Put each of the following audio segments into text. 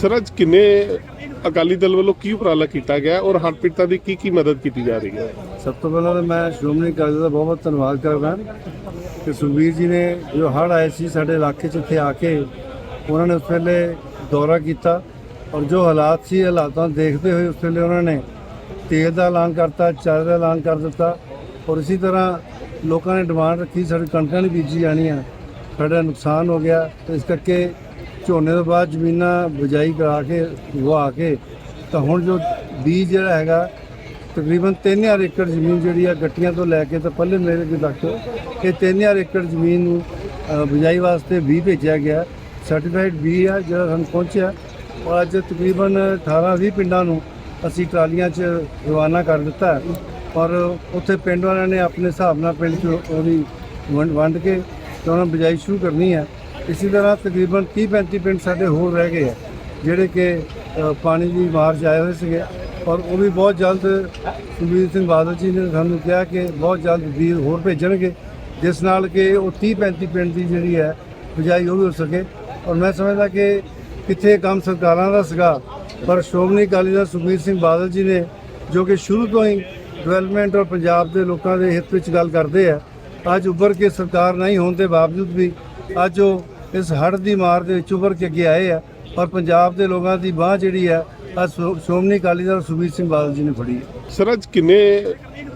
Sir ਅੱਜ ਕਿੰਨੇ ਅਕਾਲੀ ਦਲ ਵੱਲੋਂ ਕੀ ਉਪਰਾਲਾ ਕੀਤਾ ਗਿਆ ਔਰ ਹੜ੍ਹ ਪੀੜਤਾਂ ਦੀ ਕੀ ਕੀ ਮਦਦ ਕੀਤੀ ਜਾ ਰਹੀ ਹੈ? ਸਭ ਤੋਂ ਪਹਿਲਾਂ ਤਾਂ ਮੈਂ ਸ਼੍ਰੋਮਣੀ ਅਕਾਲੀ ਦਲ ਦਾ ਬਹੁਤ ਬਹੁਤ ਧੰਨਵਾਦ ਕਰਦਾ ਕਿ ਸੁਖਬੀਰ ਜੀ ਨੇ ਜੋ ਹੜ੍ਹ ਆਏ ਸੀ ਸਾਡੇ ਇਲਾਕੇ 'ਚ ਇੱਥੇ ਆ ਕੇ ਉਹਨਾਂ ਨੇ ਉਸ ਵੇਲੇ ਦੌਰਾ ਕੀਤਾ ਔਰ ਜੋ ਹਾਲਾਤ ਸੀ, ਹਾਲਾਤਾਂ ਨੂੰ ਦੇਖਦੇ ਹੋਏ ਉਸ ਵੇਲੇ ਉਹਨਾਂ ਨੇ ਤੇਲ ਦਾ ਐਲਾਨ ਕਰਤਾ, ਚਾਰੇ ਦਾ ਐਲਾਨ ਕਰ ਦਿੱਤਾ ਔਰ ਇਸੇ ਤਰ੍ਹਾਂ ਲੋਕਾਂ ਨੇ ਡਿਮਾਂਡ ਰੱਖੀ, ਸਾਡੀ ਕਣਕਾਂ ਨਹੀਂ ਬੀਜੀ ਜਾਣੀਆਂ, ਸਾਡਾ ਨੁਕਸਾਨ ਹੋ ਗਿਆ ਤੇ ਇਸ ਕਰਕੇ ਝੋਨੇ ਤੋਂ ਬਾਅਦ ਜ਼ਮੀਨਾਂ ਬਿਜਾਈ ਕਰਾ ਕੇ ਉਗਾ ਕੇ ਤਾਂ ਹੁਣ ਜੋ ਬੀਜ ਜਿਹੜਾ ਹੈਗਾ ਤਕਰੀਬਨ 3000 ਏਕੜ ਜ਼ਮੀਨ ਜਿਹੜੀ ਆ ਗੱਟੀਆਂ ਤੋਂ ਲੈ ਕੇ ਤਾਂ ਪੱਲੇ ਮੇਰੇ ਦੇ ਤੱਕ ਇਹ 3000 ਏਕੜ ਜ਼ਮੀਨ ਨੂੰ ਅ, ਬਿਜਾਈ ਵਾਸਤੇ ਬੀਜ ਭੇਜਿਆ ਗਿਆ। ਸਰਟੀਫਾਈਡ ਬੀਜ ਆ ਜਿਹੜਾ ਸਾਨੂੰ ਪਹੁੰਚਿਆ ਔਰ ਅੱਜ ਤਕਰੀਬਨ 18 20 ਪਿੰਡਾਂ ਨੂੰ ਅਸੀਂ ਟਰਾਲੀਆਂ 'ਚ ਰਵਾਨਾ ਕਰ ਦਿੱਤਾ ਔਰ ਉੱਥੇ ਪਿੰਡ ਵਾਲਿਆਂ ਨੇ ਆਪਣੇ ਹਿਸਾਬ ਨਾਲ ਪਿੰਡ 'ਚ ਉਹਦੀ ਵੰਡ ਵੰਡ ਕੇ ਤੇ ਉਹਨਾਂ ਨੂੰ ਬਿਜਾਈ ਸ਼ੁਰੂ ਕਰਨੀ ਹੈ। ਇਸੇ ਤਰ੍ਹਾਂ ਤਕਰੀਬਨ 30 35 ਪਿੰਡ ਸਾਡੇ ਹੋਰ ਰਹਿ ਗਏ ਆ, ਜਿਹੜੇ ਕਿ ਪਾਣੀ ਦੀ ਮਾਰ 'ਚ ਆਏ ਹੋਏ ਸੀਗੇ। ਔਰ ਉਹ ਵੀ ਬਹੁਤ ਜਲਦ ਸੁਖਬੀਰ ਸਿੰਘ ਬਾਦਲ ਜੀ ਨੇ ਸਾਨੂੰ ਕਿਹਾ ਕਿ ਬਹੁਤ ਜਲਦ ਵੀਰ ਹੋਰ ਭੇਜਣਗੇ, ਜਿਸ ਨਾਲ ਕਿ ਉਹ 30 35 ਪਿੰਡ ਦੀ ਜਿਹੜੀ ਹੈ ਬਿਜਾਈ ਉਹ ਵੀ ਹੋ ਸਕੇ। ਔਰ ਮੈਂ ਸਮਝਦਾ ਕਿ ਕਿੱਥੇ ਕੰਮ ਸਰਕਾਰਾਂ ਦਾ ਸੀਗਾ, ਪਰ ਸ਼੍ਰੋਮਣੀ ਅਕਾਲੀ ਦਲ ਸੁਖਬੀਰ ਸਿੰਘ ਬਾਦਲ ਜੀ ਨੇ, ਜੋ ਕਿ ਸ਼ੁਰੂ ਤੋਂ ਹੀ ਡਿਵੈਲਪਮੈਂਟ ਔਰ ਪੰਜਾਬ ਦੇ ਲੋਕਾਂ ਦੇ ਹਿੱਤ ਵਿੱਚ ਗੱਲ ਕਰਦੇ ਆ, ਅੱਜ ਉੱਭਰ ਕੇ ਸਰਕਾਰ ਨਹੀਂ ਹੋਣ ਦੇ ਬਾਵਜੂਦ ਵੀ ਅੱਜ ਉਹ ਇਸ ਹੜ੍ਹ ਦੀ ਮਾਰ ਦੇ ਵਿੱਚ ਉੱਭਰ ਕੇ ਅੱਗੇ ਆਏ ਆ ਔਰ ਪੰਜਾਬ ਦੇ ਲੋਕਾਂ ਦੀ ਬਾਹ ਜਿਹੜੀ ਹੈ ਅੱਜ ਸ਼੍ਰੋਮਣੀ ਅਕਾਲੀ ਦਲ ਸੁਖਬੀਰ ਸਿੰਘ ਬਾਦਲ ਜੀ ਨੇ ਫੜੀ ਸਰ ਅੱਜ ਕਿੰਨੇ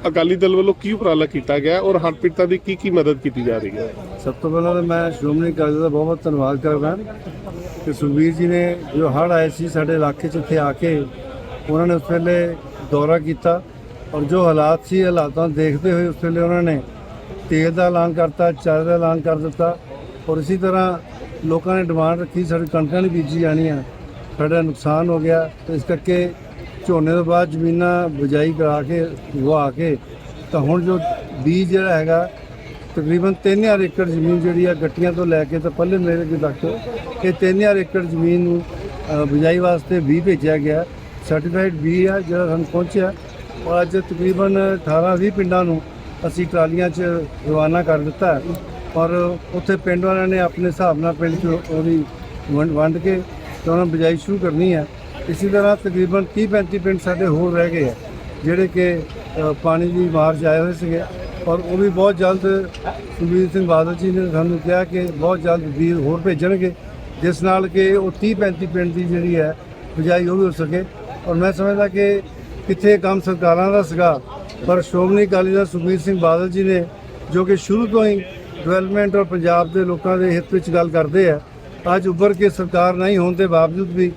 ਅਕਾਲੀ ਦਲ ਵੱਲੋਂ ਕੀ ਉਪਰਾਲਾ ਕੀਤਾ ਗਿਆ ਔਰ ਹੜ੍ਹ ਪੀੜਤਾਂ ਦੀ ਕੀ ਕੀ ਮਦਦ ਕੀਤੀ ਜਾ ਰਹੀ ਹੈ? ਸਭ ਤੋਂ ਪਹਿਲਾਂ ਮੈਂ ਸ਼੍ਰੋਮਣੀ ਅਕਾਲੀ ਦਾ ਬਹੁਤ ਧੰਨਵਾਦ ਕਰਦਾ ਕਿ ਸੁਖਬੀਰ ਜੀ ਨੇ ਜੋ ਹੜ੍ਹ ਆਏ ਸੀ ਸਾਡੇ ਇਲਾਕੇ 'ਚ ਇੱਥੇ ਆ ਕੇ ਉਹਨਾਂ ਨੇ ਉਸ ਵੇਲੇ ਦੌਰਾ ਕੀਤਾ ਔਰ ਜੋ ਹਾਲਾਤ ਸੀ ਹਾਲਾਤਾਂ ਦੇਖਦੇ ਹੋਏ ਉਸ ਵੇਲੇ ਉਹਨਾਂ ਨੇ ਤੇਲ ਦਾ ਐਲਾਨ ਕਰਤਾ ਚਾਰੇ ਦਾ ਐਲਾਨ ਕਰ ਦਿੱਤਾ ਔਰ ਇਸੇ ਤਰ੍ਹਾਂ ਲੋਕਾਂ ਨੇ ਡਿਮਾਂਡ ਰੱਖੀ ਸਾਡੀ ਕਣਕਾਂ ਨਹੀਂ ਬੀਜੀ ਜਾਣੀਆਂ। ਸਾਡਾ ਨੁਕਸਾਨ ਹੋ ਗਿਆ। ਤੇ ਇਸ ਕਰਕੇ ਝੋਨੇ ਤੋਂ ਬਾਅਦ ਜ਼ਮੀਨਾਂ ਬਿਜਾਈ ਕਰਾ ਕੇ ਉਗਾ ਕੇ ਤਾਂ ਹੁਣ ਜੋ ਬੀਜ ਜਿਹੜਾ ਹੈਗਾ ਤਕਰੀਬਨ 3000 ਏਕੜ ਜ਼ਮੀਨ ਜਿਹੜੀ ਆ ਗੱਟੀਆਂ ਤੋਂ ਲੈ ਕੇ ਤਾਂ ਪੱਲੇ ਮੇਰੇ ਦੇ ਤੱਕ ਇਹ 3000 ਏਕੜ ਜ਼ਮੀਨ ਨੂੰ ਅ, ਬਿਜਾਈ ਵਾਸਤੇ ਬੀਜ ਭੇਜਿਆ ਗਿਆ। ਸਰਟੀਫਾਈਡ ਬੀਜ ਆ ਜਿਹੜਾ ਸਾਨੂੰ ਪਹੁੰਚਿਆ। ਔਰ ਅੱਜ ਤਕਰੀਬਨ 18 20 ਪਿੰਡਾਂ ਨੂੰ ਅਸੀਂ ਟਰਾਲੀਆਂ 'ਚ ਰਵਾਨਾ ਕਰ ਦਿੱਤਾ। ਔਰ ਉੱਥੇ ਪਿੰਡ ਵਾਲਿਆਂ ਨੇ ਆਪਣੇ ਹਿਸਾਬ ਨਾਲ ਪਿੰਡ 'ਚ ਉਹਦੀ ਵੰਡ ਵੰਡ ਕੇ ਤੇ ਉਹਨਾਂ ਨੂੰ ਬਿਜਾਈ ਸ਼ੁਰੂ ਕਰਨੀ ਹੈ। ਇਸੇ ਤਰ੍ਹਾਂ ਤਕਰੀਬਨ 30 35 ਪਿੰਡ ਸਾਡੇ ਹੋਰ ਰਹਿ ਗਏ ਆ ਜਿਹੜੇ ਕਿ ਪਾਣੀ ਦੀ ਮਾਰ 'ਚ ਆਏ ਹੋਏ ਸੀਗੇ। ਔਰ ਉਹ ਵੀ ਬਹੁਤ ਜਲਦ ਸੁਖਬੀਰ ਸਿੰਘ ਬਾਦਲ ਜੀ ਨੇ ਸਾਨੂੰ ਕਿਹਾ ਕਿ ਬਹੁਤ ਜਲਦ ਵੀਰ ਹੋਰ ਭੇਜਣਗੇ, ਜਿਸ ਨਾਲ ਕਿ ਉਹ 30 35 ਪਿੰਡ ਦੀ ਜਿਹੜੀ ਹੈ ਬਿਜਾਈ ਉਹ ਵੀ ਹੋ ਸਕੇ। ਔਰ ਮੈਂ ਸਮਝਦਾ ਕਿ ਕਿੱਥੇ ਕੰਮ ਸਰਕਾਰਾਂ ਦਾ ਸੀਗਾ, ਪਰ ਸ਼੍ਰੋਮਣੀ ਅਕਾਲੀ ਦਲ ਸੁਖਬੀਰ ਸਿੰਘ ਬਾਦਲ ਜੀ ਨੇ ਜੋ ਕਿ ਸ਼ੁਰੂ ਤੋਂ ਹੀ ਡਿਵੈਲਪਮੈਂਟ ਔਰ ਪੰਜਾਬ ਦੇ ਲੋਕਾਂ ਦੇ ਹਿੱਤ ਵਿੱਚ ਗੱਲ ਕਰਦੇ ਆ, ਅੱਜ ਉੱਭਰ ਕੇ ਸਰਕਾਰ ਨਹੀਂ ਹੋਣ ਦੇ ਬਾਵਜੂਦ ਵੀ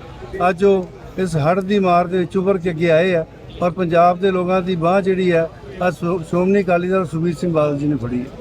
ਅੱਜ ਉਹ ਇਸ ਹੜ੍ਹ ਦੀ ਮਾਰ ਦੇ ਵਿੱਚ ਉੱਭਰ ਕੇ ਅੱਗੇ ਆਏ ਆ ਔਰ ਪੰਜਾਬ ਦੇ ਲੋਕਾਂ ਦੀ ਬਾਹ ਜਿਹੜੀ ਹੈ ਅੱਜ ਸ਼੍ਰੋ- ਸ਼੍ਰੋਮਣੀ ਅਕਾਲੀ ਦਲ ਸੁਖਬੀਰ ਸਿੰਘ ਬਾਦਲ ਜੀ ਨੇ ਫੜੀ ਹੈ